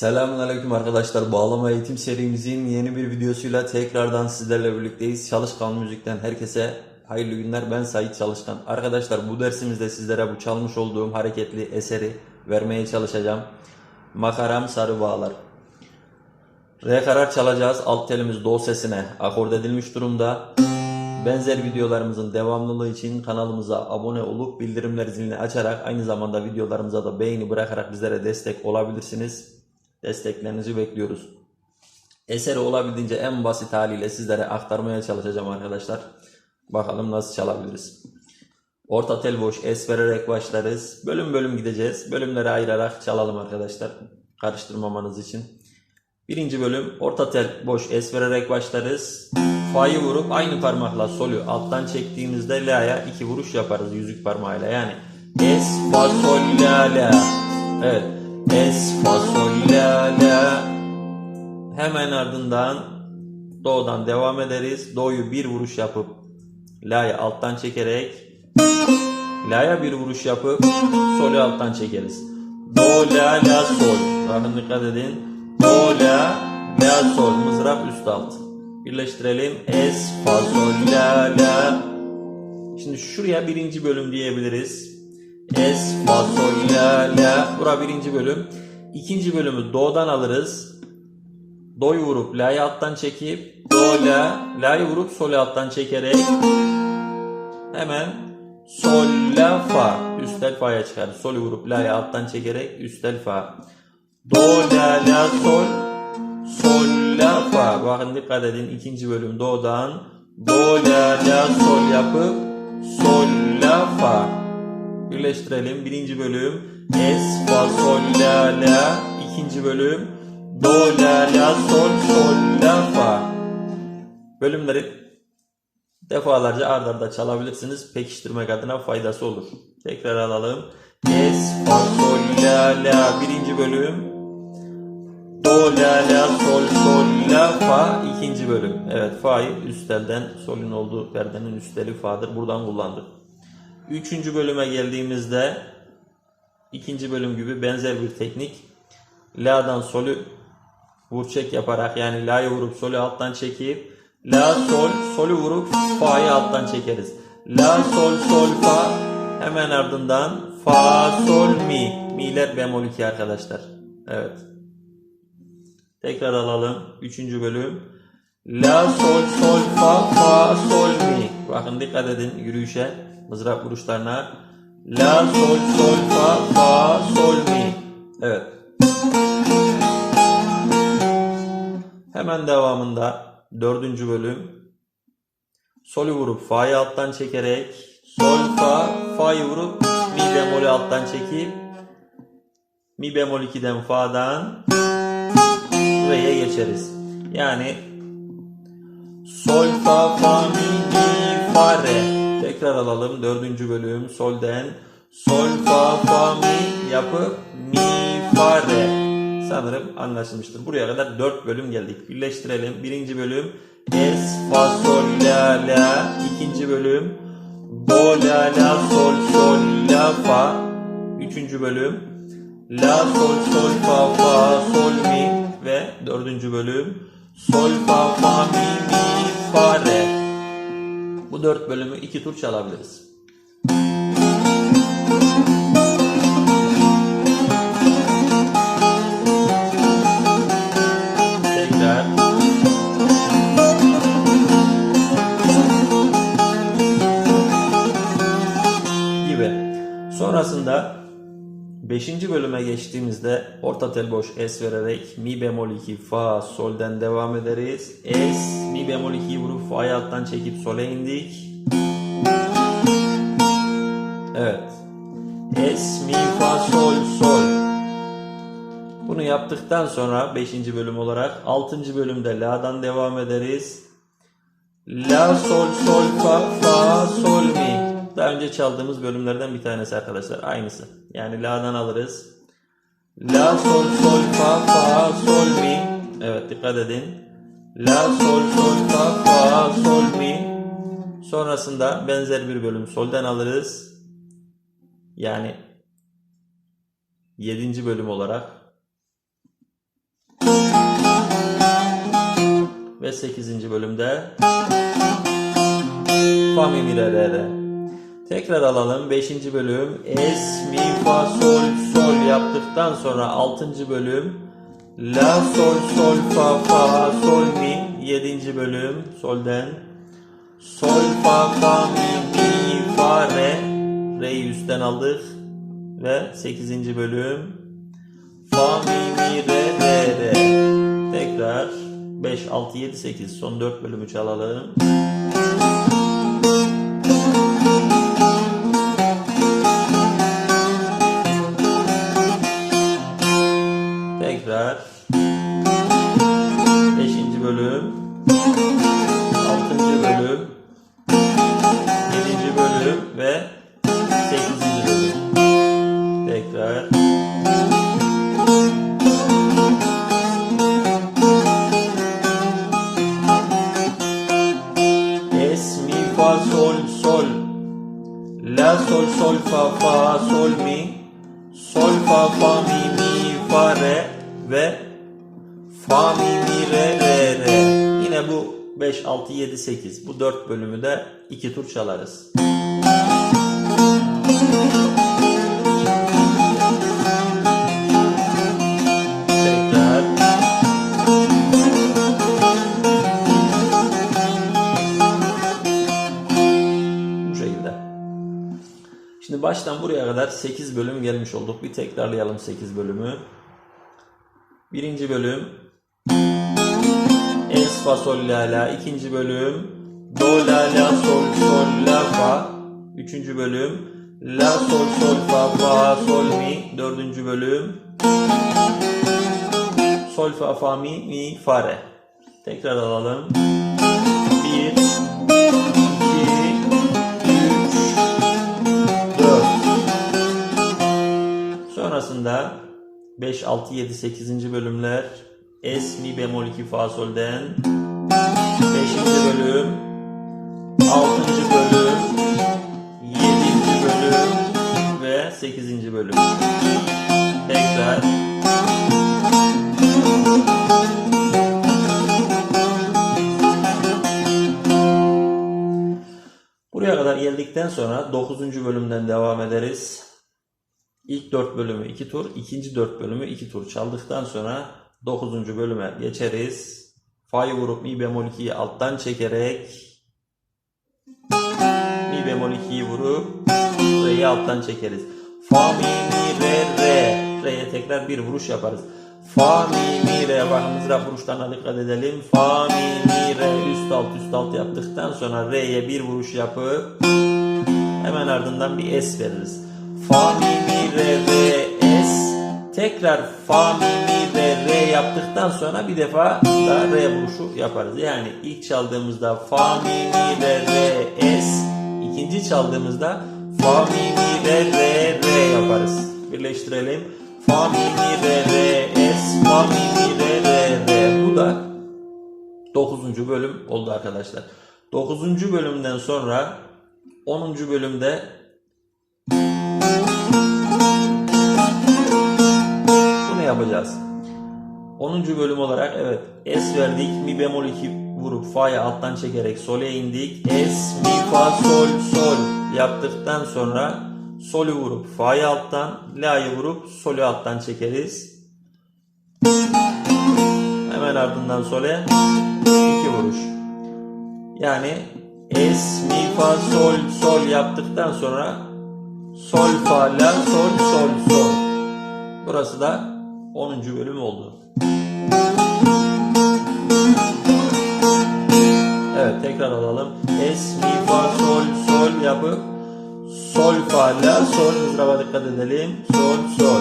Selamünaleyküm arkadaşlar. Bağlama eğitim serimizin yeni bir videosuyla tekrardan sizlerle birlikteyiz. Çalışkan Müzik'ten herkese hayırlı günler. Ben Sait Çalışkan. Arkadaşlar bu dersimizde sizlere bu çalmış olduğum hareketli eseri vermeye çalışacağım. Makaram Sarı Bağlar. Re karar çalacağız. Alt telimiz do sesine akord edilmiş durumda. Benzer videolarımızın devamlılığı için kanalımıza abone olup bildirimler zilini açarak aynı zamanda videolarımıza da beğeni bırakarak bizlere destek olabilirsiniz. Desteklerinizi bekliyoruz. Eseri olabildiğince en basit haliyle sizlere aktarmaya çalışacağım arkadaşlar. Bakalım nasıl çalabiliriz. Orta tel boş es vererek başlarız. Bölüm bölüm gideceğiz. Bölümleri ayırarak çalalım arkadaşlar. Karıştırmamanız için. Birinci bölüm orta tel boş es vererek başlarız. Fa'yı vurup aynı parmakla solü alttan çektiğimizde la'ya iki vuruş yaparız yüzük parmağıyla. Yani es fa sol la la. Evet. Es fa sol la la. Hemen ardından do'dan devam ederiz. Do'yu bir vuruş yapıp la'yı alttan çekerek la'ya bir vuruş yapıp solü alttan çekeriz. Do la la sol. Bakın dikkat edin. Do la la sol. Mızrap üst alt. Birleştirelim. Es fa sol la la. Şimdi şuraya birinci bölüm diyebiliriz. Es fa sol la la. Bura birinci bölüm. İkinci bölümü do'dan alırız. Do'yu vurup la'yı alttan çekip do la la'yı vurup sol'ü alttan çekerek hemen sol la fa üstel fa'ya çıkar. Sol'ü vurup la'yı alttan çekerek üstel fa. Do la la sol sol la fa. Bakın dikkat edin ikinci bölüm do'dan do la la sol yapıp sol la fa. Birleştirelim. Birinci bölüm es fa sol la la. İkinci bölüm do la la sol sol la fa. Bölümleri defalarca ard arda çalabilirsiniz. Pekiştirmek adına faydası olur. Tekrar alalım. Es fa sol la la. Birinci bölüm do la la sol sol la fa. İkinci bölüm. Evet fa'yı üstelden solün olduğu perdenin üsteli fa'dır. Buradan kullandık. Üçüncü bölüme geldiğimizde ikinci bölüm gibi benzer bir teknik. La'dan solü vur çek yaparak yani la'yı vurup solü alttan çekip la sol solü vurup fa'yı alttan çekeriz. La sol sol fa hemen ardından fa sol mi. Mi'ler bemol 2 arkadaşlar. Evet. Tekrar alalım. Üçüncü bölüm. La sol sol fa fa sol mi. Bakın dikkat edin yürüyüşe, mızrap vuruşlarına. La sol sol Hemen devamında dördüncü bölüm. Solü vurup fa'yı alttan çekerek sol fa fa'yı vurup mi bemolü alttan çekip mi bemol 2'den fa'dan re'ye geçeriz. Yani sol fa fa mi mi fa re. Tekrar alalım dördüncü bölüm solden sol fa fa mi yapıp mi fa re. Sanırım anlaşılmıştır. Buraya kadar 4 bölüm geldik. Birleştirelim. Birinci bölüm Es, Fa, Sol, La, La. İkinci bölüm Do, La, La, Sol, Sol, La, Fa. Üçüncü bölüm La, Sol, Sol, Fa, Fa, Sol, Mi. Ve dördüncü bölüm Sol, Fa, Fa, Mi, Mi, Fa, Re. Bu dört bölümü iki tur çalabiliriz. Sonrasında 5. bölüme geçtiğimizde orta tel boş es vererek mi bemol 2 fa solden devam ederiz. Es mi bemol 2'yi vurup fa'yı alttan çekip sole indik. Evet. Es mi fa sol sol. Bunu yaptıktan sonra 5. bölüm olarak 6. bölümde la'dan devam ederiz. La sol sol fa fa sol mi. Daha önce çaldığımız bölümlerden bir tanesi arkadaşlar. Aynısı. Yani la'dan alırız. La, sol, sol, fa, fa, sol, mi. Evet dikkat edin. La, sol, sol, fa, fa, sol, mi. Sonrasında benzer bir bölüm soldan alırız. Yani 7. bölüm olarak ve 8. bölümde Fa mi mi re re re Tekrar alalım 5. bölüm Es mi fa sol sol yaptıktan sonra 6. bölüm La sol sol fa fa sol mi 7. bölüm solden Sol fa fa mi mi fa re Re'yi üstten aldık ve 8. bölüm Fa mi mi re re re Tekrar 5 6 7 8 son 4 bölümü çalalım. Tekrar 5. bölüm 6. bölüm 7. bölüm ve 8. bölüm tekrar Es mi fa sol sol La sol sol fa fa sol mi Sol fa fa mi mi fa re ve Fa mi mi re re re Yine bu 5 6 7 8 bu 4 bölümü de 2 tur çalarız. Baştan buraya kadar 8 bölüm gelmiş olduk. Bir tekrarlayalım 8 bölümü. Birinci bölüm Es fa sol la la. İkinci bölüm Do la la sol sol la fa. Üçüncü bölüm La sol sol fa fa sol mi. Dördüncü bölüm Sol fa fa mi mi fa re. Tekrar alalım. Bir, iki, üç, dört. Sonrasında 5, 6, 7, 8. bölümler Es, Mi bemol 2 fa sol'den 5. bölüm 6. bölüm 7. bölüm ve 8. bölüm. Tekrar Buraya kadar geldikten sonra 9. bölümden devam ederiz. İlk 4 bölümü 2 tur, ikinci 4 bölümü 2 tur çaldıktan sonra 9. bölüme geçeriz. Fa'yı vurup mi bemol 2'yi alttan çekerek mi bemol 2'yi vurup re'yi alttan çekeriz. Fa mi mi re re re'ye tekrar bir vuruş yaparız. Fa mi mi re bak mızrap vuruşlarına dikkat edelim. Fa mi mi re üst alt üst alt yaptıktan sonra re'ye bir vuruş yapıp hemen ardından bir es veririz. Fa mi mi re re es tekrar fa mi mi re re yaptıktan sonra bir defa da re vuruşu yaparız. Yani ilk çaldığımızda fa mi mi re re es ikinci çaldığımızda fa mi mi re re re yaparız. Birleştirelim. Fa mi mi re re es fa mi mi re re re. Bu da 9. bölüm oldu arkadaşlar. 9. bölümden sonra 10. bölümde yapacağız. 10. bölüm olarak evet es verdik mi bemol 2 vurup fa'ya alttan çekerek sol'e indik. Es mi fa sol sol yaptıktan sonra sol'ü vurup fa'yı alttan la'yı vurup sol'ü alttan çekeriz. Hemen ardından sol'e iki vuruş. Yani es mi fa sol sol yaptıktan sonra sol fa la sol sol sol. Burası da 10. bölüm oldu. Evet tekrar alalım. Es mi fa sol sol yapıp sol fa la sol mızraba dikkat edelim. Sol sol.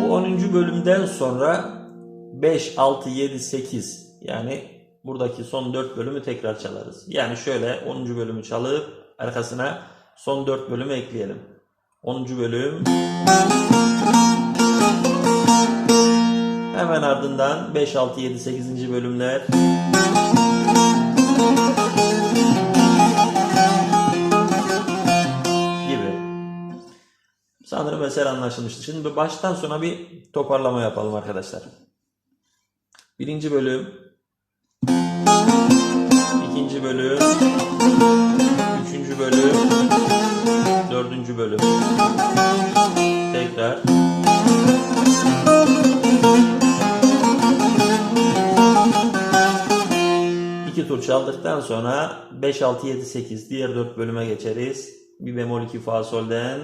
Bu 10. bölümden sonra 5, 6, 7, 8 yani buradaki son 4 bölümü tekrar çalarız. Yani şöyle 10. bölümü çalıp arkasına son 4 bölümü ekleyelim. 10. bölüm Hemen ardından 5, 6, 7, 8. bölümler gibi. Sanırım eser anlaşılmıştır. Şimdi baştan sona bir toparlama yapalım arkadaşlar. Birinci bölüm, ikinci bölüm, üçüncü bölüm, dördüncü bölüm. Tekrar. İki tur çaldıktan sonra 5, 6, 7, 8 diğer 4 bölüme geçeriz. Bir bemol 2 fa solden.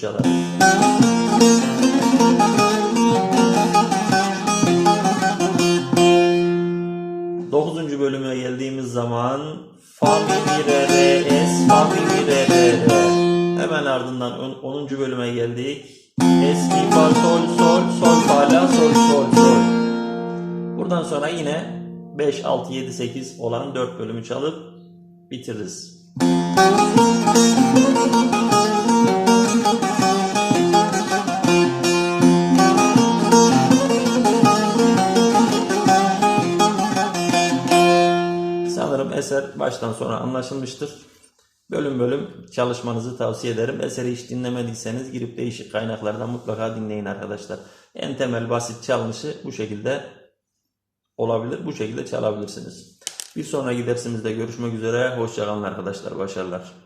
Çalar. Dokuzuncu bölüme geldiğimiz zaman Fa mi re re es fa mi re re re. Hemen ardından on- 10. bölüme geldik. Es mi fa sol sol sol fa la sol sol sol. Buradan sonra yine 5 6 7 8 olan 4 bölümü çalıp bitiririz. Sanırım eser baştan sona anlaşılmıştır. Bölüm bölüm çalışmanızı tavsiye ederim. Eseri hiç dinlemediyseniz girip değişik kaynaklardan mutlaka dinleyin arkadaşlar. En temel basit çalmışı bu şekilde olabilir. Bu şekilde çalabilirsiniz. Bir sonraki dersimizde görüşmek üzere. Hoşçakalın arkadaşlar. Başarılar.